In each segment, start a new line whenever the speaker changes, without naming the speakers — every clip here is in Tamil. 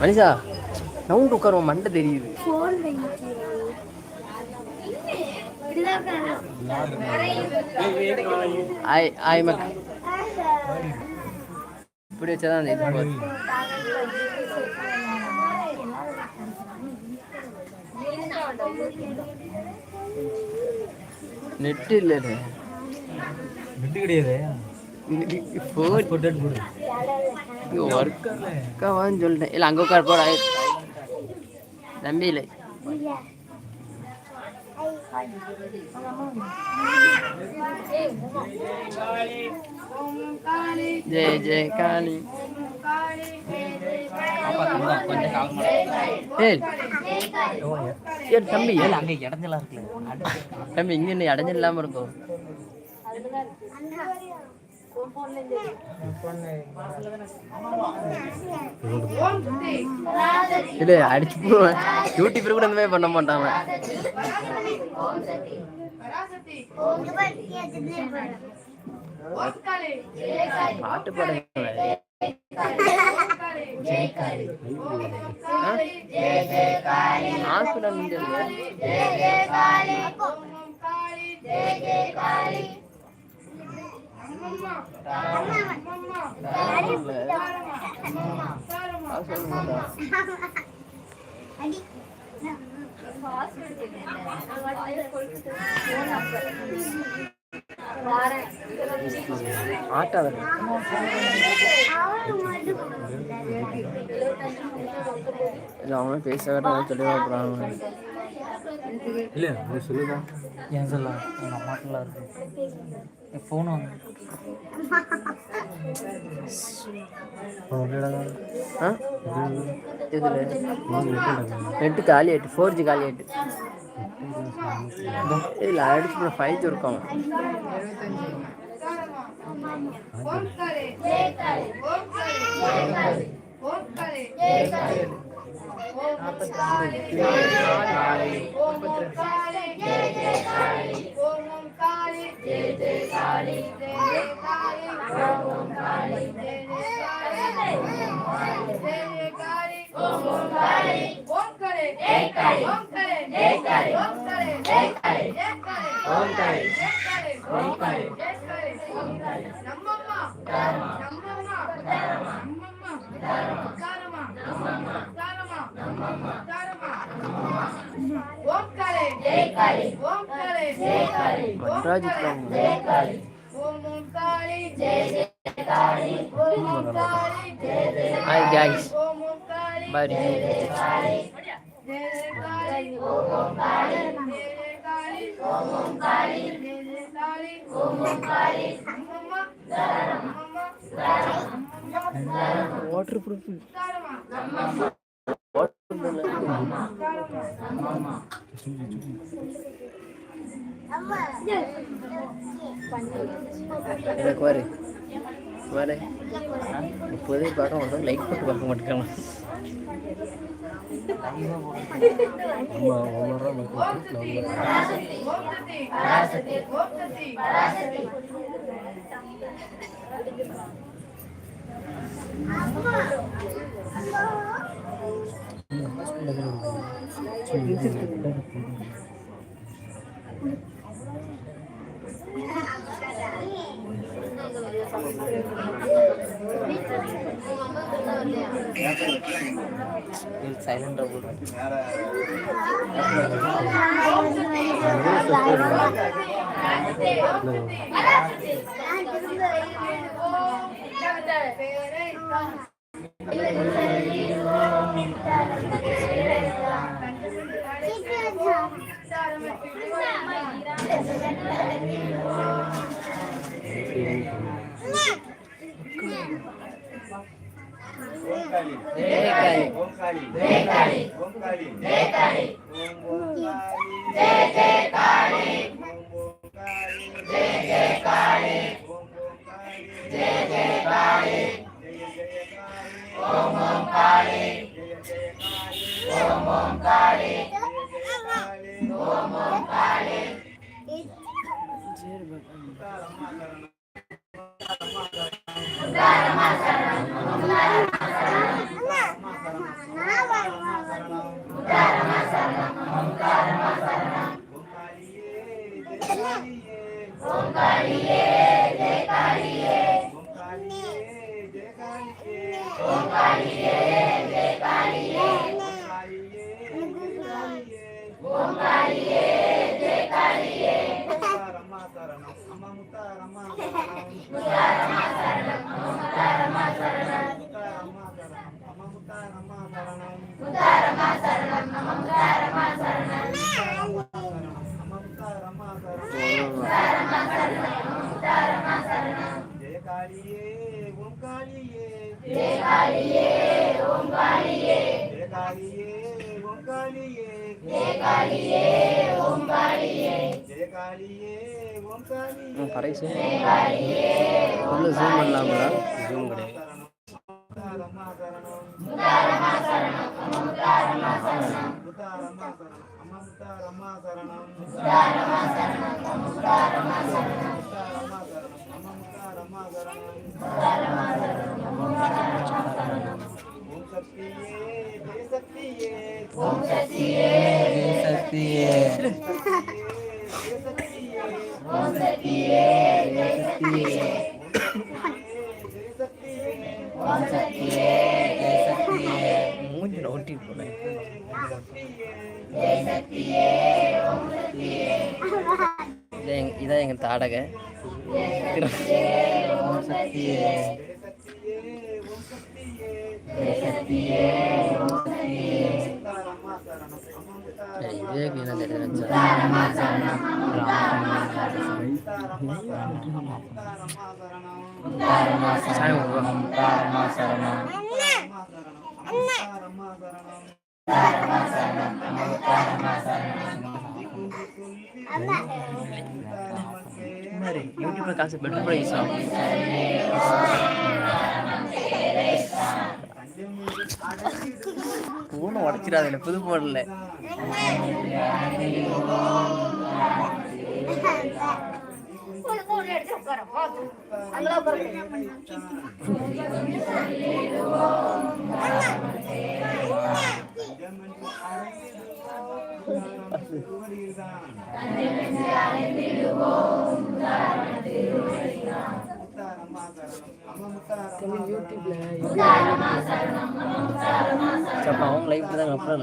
மனிஷா நவுண்டு உட்காருவோம் மண்டை தெரியுது. ஆய் ஆய் மக் இப்படி வச்சாதான் இது போகுது. நெட் இல்லை
நெட்டு கிடையாது.
ஃபோன்
போட்டு போடு
ஒர்க் அக்காவான்னு சொல்லிட்டேன் இல்லை அங்கே உட்கார போடா தம்பி இல்லை ஜெய ஜெய காளி தம்பி
அங்கே இடஞ்சலாம் இருக்குல்ல
தம்பி இங்க என்ன அடைஞ்சு இல்லாம இருக்கும் இல்லை அடிச்சு போடுவேன் யூடியூபர் கூட இந்த மாதிரி பண்ண மாட்டாங்க பாட்டு பாடுங்க. ஹாஸ்பிட்டல் ஆட்டா இல்லை அவங்க பேச வேண்டாம் சொல்லி போகிறாங்க
இல்லை நீ சொல்லுதா ஏன் சொல்ல? எங்கள் அம்மாட்டெல்லாம் இருக்கு. என் ஃபோன் வாங்க.
இதில் நெட்டு காலி ஆயிட்டு ஃபோர் ஜி காலி ஆயிட்டு. இல்லை அடிச்சு ஃபைவ் ஜி இருக்கும். நாற்பத்தி ரெண்டு ஓம் கலை ஓம் கலை ஓம் கலை மட்ராஜ் hi guys. Bye waterproof எனக்கு வரு வரு இப்போதே பார்க்க மாட்டோம். லைக் போட்டு பார்க்க மாட்டேங்கான
சைலண்டாக
போடுறேன்
ओंकाली
ओंकाली ओंकाली ओंकाली ओंकाली
जय जय काली जय जय काली जय जय Mutarama, Sarana, Mutarama, Sarana, Mutarama, Sarana,
போடு
ஜெயகாரியே ஓம் காளியே ஜெயகாரியே ஓம் காளியே. ஜெயகாரியே ஓம் காளியே ஜெயகாரியே ஓம் காளியே ஜெயகாரியே ஓம் காளியே.
பறை zoom உள்ள ஜூம் பண்ணலாம்ல ஜூம் கிடையாது.
முத்தாரம்மா சரணம் அம்மா முத்தாரம்மா சரணம் முத்தாரம்மா சரணம் முத்தாரம்மா சரணம் முத்தாரம்மா சரணம் அம்மா முத்தாரம்மா சரணம் முத்தாரம்மா சரணம் முத்தாரம்மா சரணம் ஓம் சக்தியே ஜெய சக்தியே. ஓம் சக்தியே
சக்தியே
ஜெய சக்தியே ஓம் சக்தியே ஜெய சக்தியே
ஓம் சக்தியே ஜெய சக்தியே
மூஞ்சில ஒட்டி போனேன். இதான் எங்க- இதான் எங்க தாடகை.
ஓம் சக்தியே ஜெய சக்தியே ஓம் சக்தியே
சரி விவேக் என்ன தெரிஞ்சா
முத்தாரம்மா சரணம் முத்தாரம்மா சரணம் முத்தாரம்மா சரணம் முத்தாரம்மா சரணம்
மாதிரி யூடியூப்ல காசு பெட்ரோல் ப்ரைஸ் ஆகும் பூனை உடச்சிடாதுல புது போடல அப்போ அவங்க லைவ் தான் அப்புறம்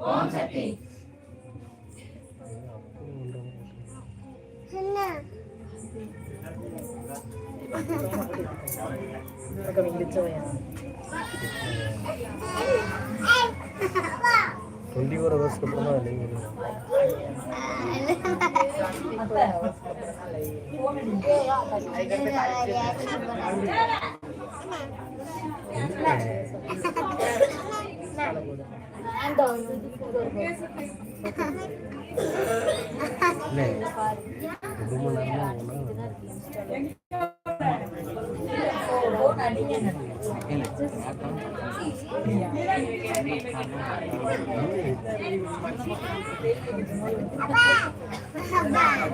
ஓம் சக்தி ஓம் சக்தி ஓம் சக்தி
டுவெண்ட்டி ஃபோர் ஹவர்ஸ்க்கு அப்புறம் தான்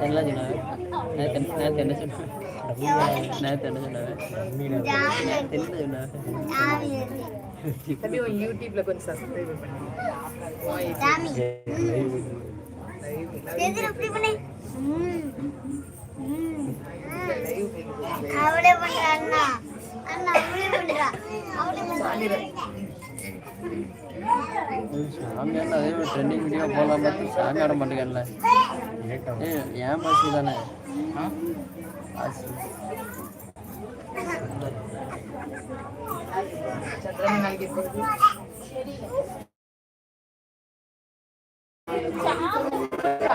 என்ன சொன்னாங்க நேற்று நேற்று என்ன சொன்னாங்க நேற்று என்ன சொன்னாங்க நேற்று என்ன சொன்னாங்க
தம்பி உன் யூடியூப்ல கொஞ்சம் சப்ஸ்கிரைப்
பண்ற அண்ணா. அண்ணா அவளே பண்றா அவளே பண்றா
சாமி ஆட அதே மாதிரி ட்ரெண்டிங் வீடியோ போடலாம் பார்த்து சாமி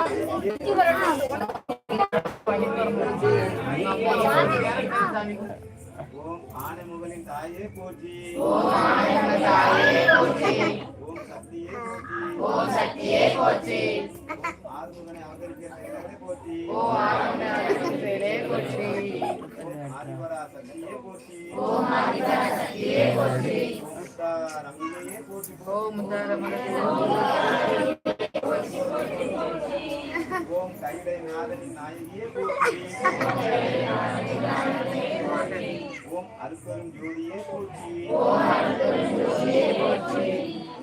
ஆட மாட்டேங்கல்ல ஏ ஏன் பாசி தானே பாசி
சந்திரன் நாளைக்கு போகுது
ஓம் ஆனந்த
ஆறுமுகனின் தாயே போற்றி ஓம் சக்தியே போற்றி ஆறுமுகனை அவதரிக்க செயலே போற்றி ஓம் ஆதிபரா சக்தியே போற்றி முத்தா ரம்பிகையே போற்றி ஓம் கைலை நாதனின் நாயகியே போற்றி ஓம் அருக்கரும் ஜோதியே போற்றி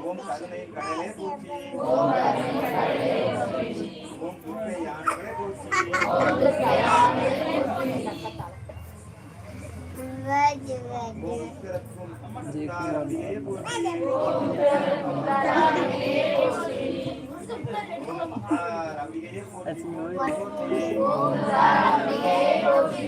ஓம் கருணை கடலே போற்றி ஓம் துர்க்கை யானைகளே போற்றி
வாஜி வாஜி
ஓம் உக்கிரத்தும் முத்தாரம்பிகையே போற்றி ஓம் முத்தாரம்பிகையே போற்றி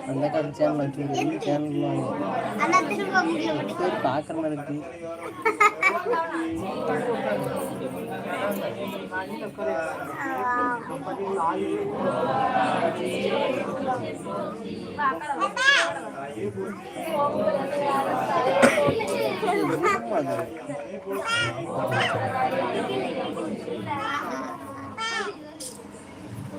நினைக்கிறேன் அம்மா அம்மா
ஐயோ.
கைலாசியே போற்றி ஓம் கணாம்பிகையே போற்றி
அந்த சேனல் வச்சுருங்க அந்த காலத்து சேனல் வச்சுருங்க இந்த சேனல் வாங்க
அண்ணா திரும்ப முடியும்
பேர் பார்க்குற மாதிரி இருக்கு சும்மா அது.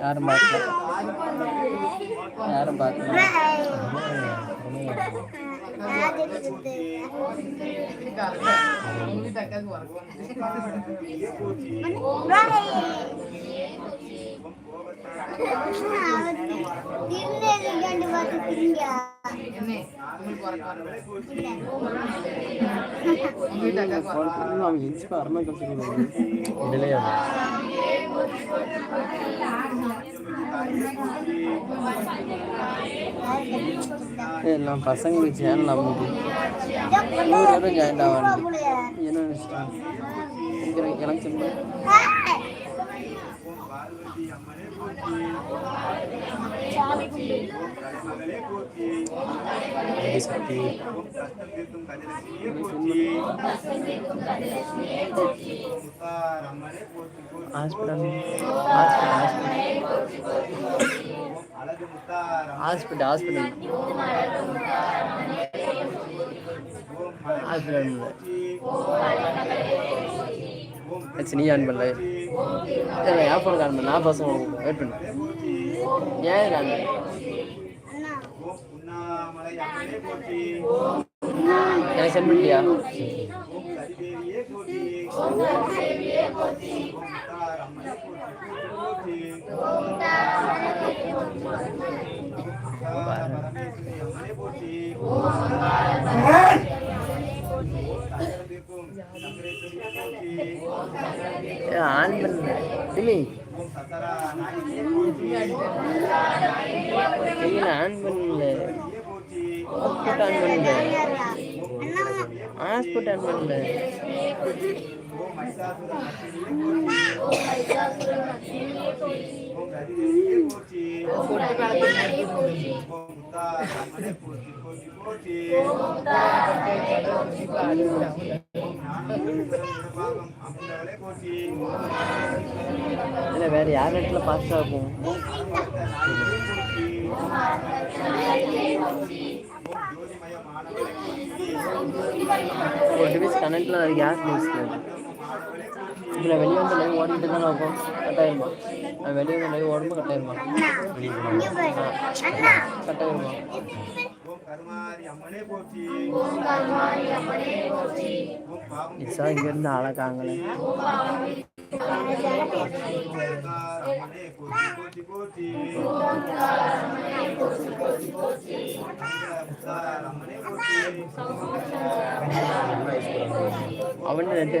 யாரும் பார்க்கல. யாரும் பார்க்கல.
திருநெல்வேலி
எல்லாம் பசங்களுக்கு சேனல் அமைது நூறு பேரும் ஜாயின் ஆவாங்க என்ன நினைச்சிட்டாங்க எனக்கு எனக்கு சொல்லுங்க Shakti hospital hospital hospital hospital hospital ஆச்சு நீ ஆன் பண்ணல இல்லை என் ஃபோனுக்கு ஆன் பண்ண நான் பசங்க வெயிட் பண்ணு. ஏன் ஆன் பண்ண எனக்கு சென்ட் பண்ணிட்டியா? ஆன் பண்ணல டிமி கையில் ஆன் பண்ணல ஹாஸ்பிட்டல் ஆன் பண்ணல ஹாஸ்பிட்டல் ஆன் பண்ணல இல்லை வேற யார் இடத்துல பாஸ்டா இருக்கும்? ஒரு டிவைஸ் கனெக்ட்ல அது யார் நியூஸ்ல
இதில் வெளியே வந்து லைவ் ஓடிக்கிட்டு தானே இருக்கும். கட்டாயிருமா? வெளியே வந்து லைவ் ஓடும்போது கட்டாயிருமா? கட்டாயிருமா?
ஓம் கருமாரி அம்மனே போற்றி. ஓம் கருமாரி அம்மனே போற்றி. ஓம் பாவம்
இசா அழகாங்களே.
போற்றி அம்மனே போற்றி
அவன் ரெண்டு.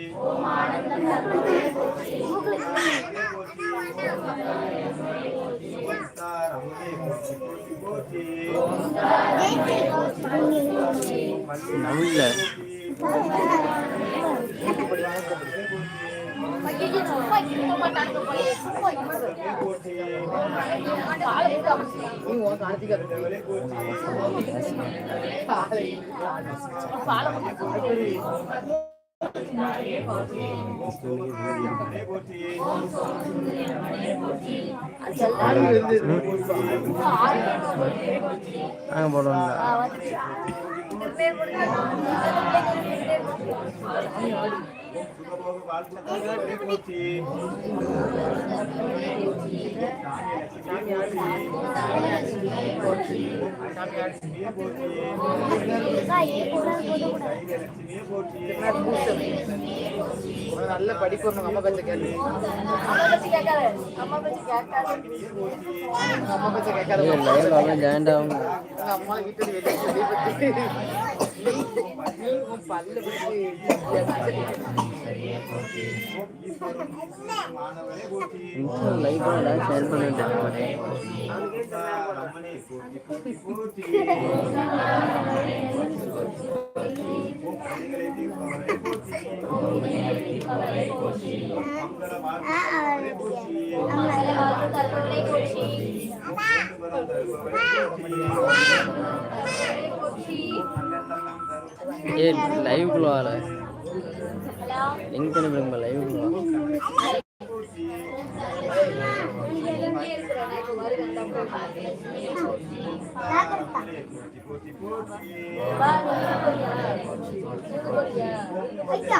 ஆக்குறானா
கார்த்திகா
நாங்கள் போடுவோம்.
வாழ்க்கை லட்சுமியே போற்றி லட்சுமியே போற்றி
நல்ல படிப்பு வரணும் அம்மா பேச்ச கேள்வி அம்மா பேச்ச கேட்காத
லைவ் அவன் ஜாயின்ட் ஆகும்
அம்மா கிட்ட வெளியே
மாணவரே
லைவ் எல்லாம் ஷேர் பண்ணிட்டு ஏ லிங்க் அனுப்பிடுங்க லைவ்க்குள்ள வா
போட்டி போட்டி
ஐயா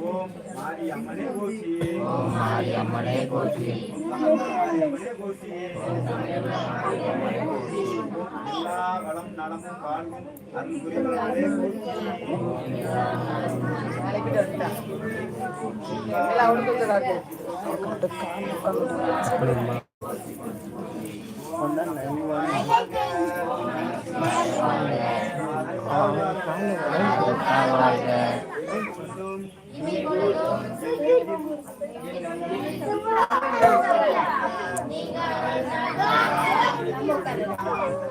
ஓம் மாரி அம்மனே போற்றி ஓம் மாரி அம்மனே போற்றி எல்லா வளம் நலமும் வாழ்வும் போற்றி
நாளைக்கு வந்துட்டா எல்லாம் அவனுக்கு வந்து
இது
இவளுக்கு காசு